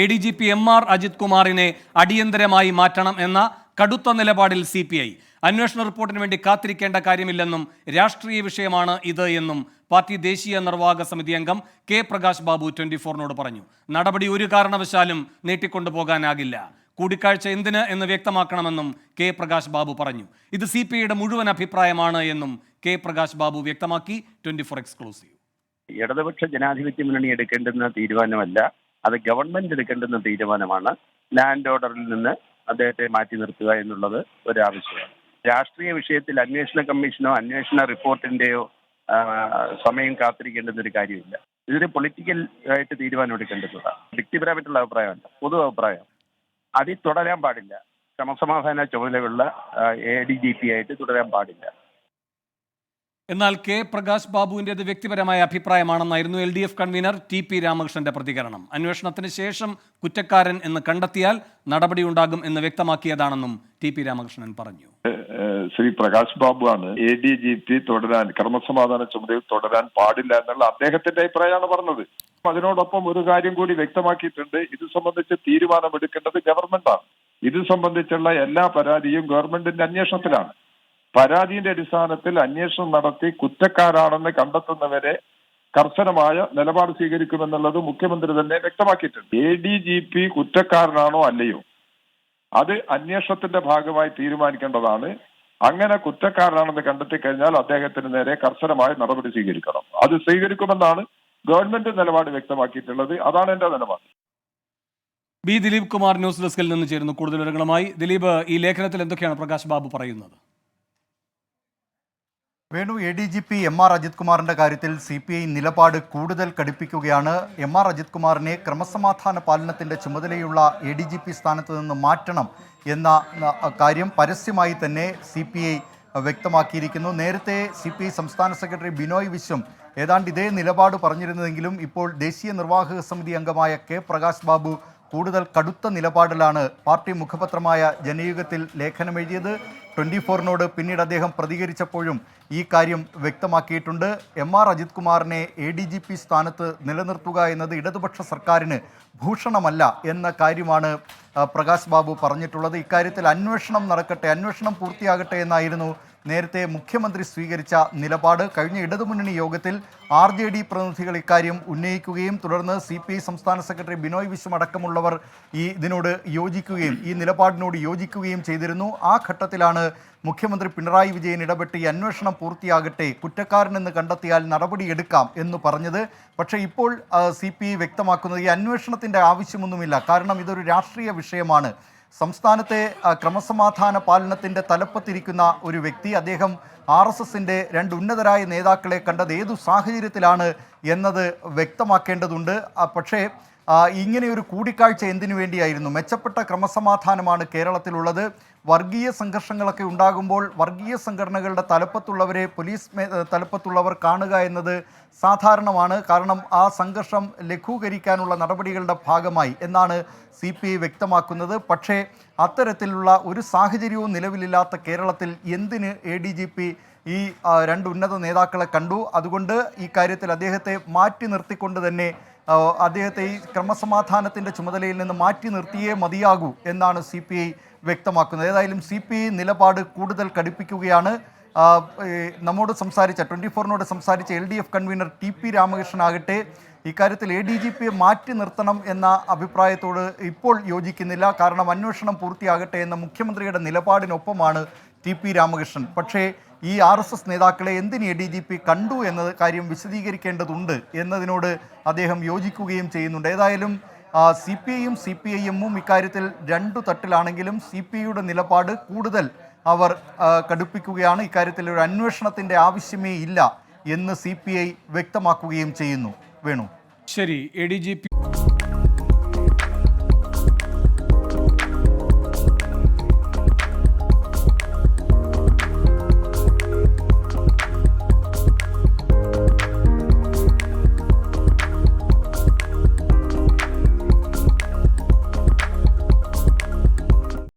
A D G P M R Ajith കുമാറിനെ അടിയന്തരമായി മാറ്റണം എന്ന കടുത്ത നിലപാടിൽ സി പി ഐ അന്വേഷണ റിപ്പോർട്ടിന് വേണ്ടി കാത്തിരിക്കേണ്ട കാര്യമില്ലെന്നും രാഷ്ട്രീയ വിഷയമാണ് ഇത് എന്നും പാർട്ടി ദേശീയ നിർവാഹക സമിതി അംഗം കെ പ്രകാശ് ബാബു ട്വന്റി ഫോറിനോട് പറഞ്ഞു. നടപടി ഒരു കാരണവശാലും നീട്ടിക്കൊണ്ടുപോകാനാകില്ല. കൂടിക്കാഴ്ച എന്തിന് എന്ന് വ്യക്തമാക്കണമെന്നും കെ പ്രകാശ് ബാബു പറഞ്ഞു. ഇത് സി പി ഐയുടെ മുഴുവൻ അഭിപ്രായമാണ് എന്നും കെ പ്രകാശ് ബാബു വ്യക്തമാക്കി. Twenty four exclusive. ഇടതുപക്ഷ ജനാധിപത്യ മുന്നണി എടുക്കേണ്ടുന്ന തീരുമാനമല്ല. അത് ഗവൺമെന്റ് എടുക്കേണ്ടുന്ന തീരുമാനമാണ് ലാൻഡ് ഓർഡറിൽ നിന്ന് അദ്ദേഹത്തെ മാറ്റി നിർത്തുക എന്നുള്ളത് ഒരാവശ്യമാണ്. രാഷ്ട്രീയ വിഷയത്തിൽ അന്വേഷണ കമ്മീഷനോ അന്വേഷണ റിപ്പോർട്ടിന്റെയോ സമയം കാത്തിരിക്കേണ്ടുന്ന ഒരു കാര്യമില്ല. ഇതൊരു പൊളിറ്റിക്കൽ ആയിട്ട് തീരുമാനം എടുക്കേണ്ടതാണ് വ്യക്തിപരമായിട്ടുള്ള അഭിപ്രായമല്ല പൊതു അഭിപ്രായം. അതിൽ തുടരാൻ പാടില്ല. ക്രമസമാധാന ചുമതലയുള്ള എ ഡി ജി പി ആയിട്ട് തുടരാൻ പാടില്ല. എന്നാൽ കെ പ്രകാശ് ബാബുവിന്റെ വ്യക്തിപരമായ അഭിപ്രായമാണെന്നായിരുന്നു L D F convener T P രാമകൃഷ്ണന്റെ പ്രതികരണം. അന്വേഷണത്തിന് ശേഷം കുറ്റക്കാരൻ എന്ന് കണ്ടെത്തിയാൽ നടപടിയുണ്ടാകും എന്ന് വ്യക്തമാക്കിയതാണെന്നും ടി പി രാമകൃഷ്ണൻ പറഞ്ഞു. ശ്രീ പ്രകാശ് ബാബു ആണ് എ ഡി ജി പി തുടരാൻ ക്രമസമാധാന ചുമതലയിൽ തുടരാൻ പാടില്ല എന്നുള്ള അദ്ദേഹത്തിന്റെ അഭിപ്രായമാണ് പറഞ്ഞത്. അതിനോടൊപ്പം ഒരു കാര്യം കൂടി വ്യക്തമാക്കിയിട്ടുണ്ട്. ഇത് സംബന്ധിച്ച് തീരുമാനമെടുക്കേണ്ടത് ഗവൺമെന്റാണ് ഇത് സംബന്ധിച്ചുള്ള എല്ലാ പരാതിയും ഗവൺമെന്റിന്റെ അന്വേഷണത്തിലാണ്. പരാതിയുടെ അടിസ്ഥാനത്തിൽ അന്വേഷണം നടത്തി കുറ്റക്കാരാണെന്ന് കണ്ടെത്തുന്നവരെ കർശനമായ നിലപാട് സ്വീകരിക്കുമെന്നുള്ളത് മുഖ്യമന്ത്രി തന്നെ വ്യക്തമാക്കിയിട്ടുണ്ട്. എ ഡി ജി പി കുറ്റക്കാരനാണോ അല്ലയോ? അത് അന്വേഷണത്തിന്റെ ഭാഗമായി തീരുമാനിക്കേണ്ടതാണ്. അങ്ങനെ കുറ്റക്കാരനാണെന്ന് കണ്ടെത്തി കഴിഞ്ഞാൽ അദ്ദേഹത്തിന് നേരെ കർശനമായ നടപടി സ്വീകരിക്കണം. അത് സ്വീകരിക്കുമെന്നാണ് ഗവൺമെന്റ് നിലപാട് വ്യക്തമാക്കിയിട്ടുള്ളത്. അതാണ് എന്റെ നിലപാട്. ബി ദിലീപ് കുമാർ ന്യൂസ് ഡെസ്കിൽ നിന്ന് ചേരുന്നു കൂടുതൽ വിവരങ്ങളുമായി. ദിലീപ് ഈ ലേഖനത്തിൽ എന്തൊക്കെയാണ് പ്രകാശ് ബാബു പറയുന്നത്? Venu A D G P M R Ajith കുമാറിന്റെ കാര്യത്തിൽ സി പി ഐ നിലപാട് കൂടുതൽ കടുപ്പിക്കുകയാണ്. എം ആർ അജിത് കുമാറിനെ ക്രമസമാധാന പാലനത്തിന്റെ ചുമതലയുള്ള എ ഡി ജി പി സ്ഥാനത്ത് നിന്ന് മാറ്റണം എന്ന കാര്യം പരസ്യമായി തന്നെ സി പി ഐ വ്യക്തമാക്കിയിരിക്കുന്നു. നേരത്തെ സി പി ഐ സംസ്ഥാന സെക്രട്ടറി ബിനോയ് വിശ്വം ഏതാണ്ട് ഇതേ നിലപാട് പറഞ്ഞിരുന്നതെങ്കിലും ഇപ്പോൾ ദേശീയ നിർവാഹക സമിതി അംഗമായ കെ പ്രകാശ് ബാബു കൂടുതൽ കടുത്ത നിലപാടിലാണ് പാർട്ടി മുഖപത്രമായ ജനയുഗത്തിൽ ലേഖനമെഴുതിയത്. ട്വന്റി ഫോറിനോട് പിന്നീട് അദ്ദേഹം പ്രതികരിച്ചപ്പോഴും ഈ കാര്യം വ്യക്തമാക്കിയിട്ടുണ്ട്. എം ആർ അജിത് കുമാറിനെ എ ഡി ജി പി സ്ഥാനത്ത് നിലനിർത്തുക എന്നത് ഇടതുപക്ഷ സർക്കാരിന് ഭൂഷണമല്ല എന്ന കാര്യമാണ് പ്രകാശ് ബാബു പറഞ്ഞിട്ടുള്ളത്. ഇക്കാര്യത്തിൽ അന്വേഷണം നടക്കട്ടെ അന്വേഷണം പൂർത്തിയാകട്ടെ എന്നായിരുന്നു നേരത്തെ മുഖ്യമന്ത്രി സ്വീകരിച്ച നിലപാട് കഴിഞ്ഞ ഇടതുമുന്നണി യോഗത്തിൽ ആർ ജെ ഡി പ്രതിനിധികൾ ഇക്കാര്യം ഉന്നയിക്കുകയും തുടർന്ന് സി പി ഐ സംസ്ഥാന സെക്രട്ടറി ബിനോയ് വിശ്വം അടക്കമുള്ളവർ ഈ ഇതിനോട് യോജിക്കുകയും ഈ നിലപാടിനോട് യോജിക്കുകയും ചെയ്തിരുന്നു. ആ ഘട്ടത്തിലാണ് മുഖ്യമന്ത്രി പിണറായി വിജയൻ ഇടപെട്ട് ഈ അന്വേഷണം പൂർത്തിയാകട്ടെ കുറ്റക്കാരനെന്ന് കണ്ടെത്തിയാൽ നടപടിയെടുക്കാം എന്ന് പറഞ്ഞത്. പക്ഷേ ഇപ്പോൾ സി പി ഐ വ്യക്തമാക്കുന്നത് ഈ അന്വേഷണത്തിന്റെ ആവശ്യമൊന്നുമില്ല. കാരണം ഇതൊരു രാഷ്ട്രീയ വിഷയമാണ്. സംസ്ഥാനത്തെ ക്രമസമാധാന പാലനത്തിന്റെ തലപ്പത്തിരിക്കുന്ന ഒരു വ്യക്തി അദ്ദേഹം ആർ എസ് എസിന്റെ രണ്ട് ഉന്നതരായ നേതാക്കളെ കണ്ടത് ഏതു സാഹചര്യത്തിലാണ് എന്നത് വ്യക്തമാക്കേണ്ടതുണ്ട്. പക്ഷേ ആ, ഒരു കൂടിക്കാഴ്ച എന്തിനു വേണ്ടിയായിരുന്നു? മെച്ചപ്പെട്ട ക്രമസമാധാനമാണ് കേരളത്തിലുള്ളത്. വർഗീയ സംഘർഷങ്ങളൊക്കെ ഉണ്ടാകുമ്പോൾ വർഗീയ സംഘടനകളുടെ തലപ്പത്തുള്ളവരെ പോലീസ് തലപ്പത്തുള്ളവർ കാണുക എന്നത് സാധാരണമാണ്. കാരണം ആ സംഘർഷം ലഘൂകരിക്കാനുള്ള നടപടികളുടെ ഭാഗമായി എന്നാണ് സി പി ഐ വ്യക്തമാക്കുന്നത്. പക്ഷേ അത്തരത്തിലുള്ള ഒരു സാഹചര്യവും നിലവിലില്ലാത്ത കേരളത്തിൽ എന്തിന് എ ഡി ജി പി ഈ രണ്ട് ഉന്നത നേതാക്കളെ കണ്ടു? അതുകൊണ്ട് ഈ കാര്യത്തിൽ അദ്ദേഹത്തെ മാറ്റി നിർത്തിക്കൊണ്ട് തന്നെ അദ്ദേഹത്തെ ഈ ക്രമസമാധാനത്തിന്റെ ചുമതലയിൽ നിന്ന് മാറ്റി നിർത്തിയേ മതിയാകൂ എന്നാണ് സി പി ഐ വ്യക്തമാക്കുന്നത്. ഏതായാലും സി പി ഐ നിലപാട് കൂടുതൽ കടുപ്പിക്കുകയാണ്. നമ്മോട് സംസാരിച്ച ട്വന്റി ഫോറിനോട് സംസാരിച്ച L D F convener T P Ramakrishnan ആകട്ടെ ഇക്കാര്യത്തിൽ എ ഡി ജി പിയെ മാറ്റി നിർത്തണം എന്ന അഭിപ്രായത്തോട് ഇപ്പോൾ യോജിക്കുന്നില്ല. കാരണം അന്വേഷണം പൂർത്തിയാകട്ടെ എന്ന മുഖ്യമന്ത്രിയുടെ നിലപാടിനൊപ്പമാണ് ടി പി രാമകൃഷ്ണൻ. പക്ഷേ ഈ ആർ എസ് എസ് നേതാക്കളെ എന്തിന് എ ഡി ജി പി കണ്ടു എന്ന കാര്യം വിശദീകരിക്കേണ്ടതുണ്ട് എന്നതിനോട് അദ്ദേഹം യോജിക്കുകയും ചെയ്യുന്നുണ്ട്. ഏതായാലും സി പി ഐയും സി പി ഐ എമ്മും ഇക്കാര്യത്തിൽ രണ്ടു തട്ടിലാണെങ്കിലും സി പി ഐയുടെ നിലപാട് കൂടുതൽ അവർ കടുപ്പിക്കുകയാണ്. ഇക്കാര്യത്തിൽ ഒരു അന്വേഷണത്തിന്റെ ആവശ്യമേ ഇല്ല എന്ന് സി പി ഐ വ്യക്തമാക്കുകയും ചെയ്യുന്നു. വേണു. ശരി എ ഡി ജി പി